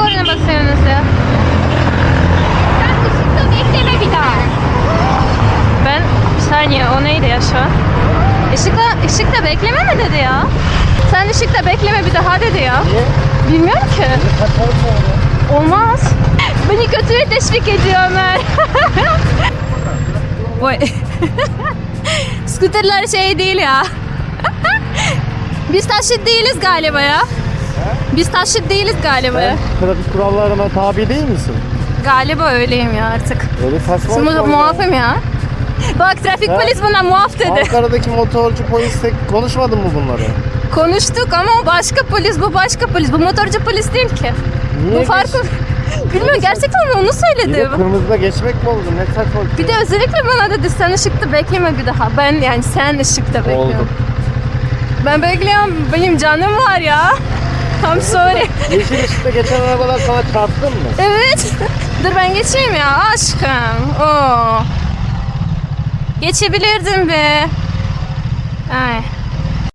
korna basıyorsunuz ya? Sen ışıkta bekleme bir daha. Ben bir saniye o neydi ya şu an? Işıkla, ışıkta bekleme mi dedi ya? Sen ışıkta bekleme bir daha dedi ya. Niye? Bilmiyorum ki. Olmaz. Beni kötüye teşvik ediyor Ömer. Vay. Skuterler şey değil ya. Biz taşıt değiliz galiba ya. Biz taşıt değiliz galiba. Sen trafik kurallarına tabi değil misin? Galiba öyleyim ya artık. Öyle saçma. Şimdi ya. muafım ya. Bak trafik Ha? polis bana muaf dedi. Ankara'daki motorcu polisle konuşmadın mı bunları? Konuştuk ama o başka polis, bu başka polis. Bu motorcu polis değil ki. Niye bu farkı... Bilmiyorum gerçekten onu Bir de söyledi. kırmızıda geçmek mi oldu? Ne saçma Bir de özellikle bana dedi sen ışıkta bekleme bir daha. Ben yani sen ışıkta bekle. Oldu. Ben bekliyorum. Benim canım var ya. I'm sorry. Yeşil ışıkta geçen arabalar sana çarptın mı? Evet. Dur ben geçeyim ya aşkım. Oo. Geçebilirdim be.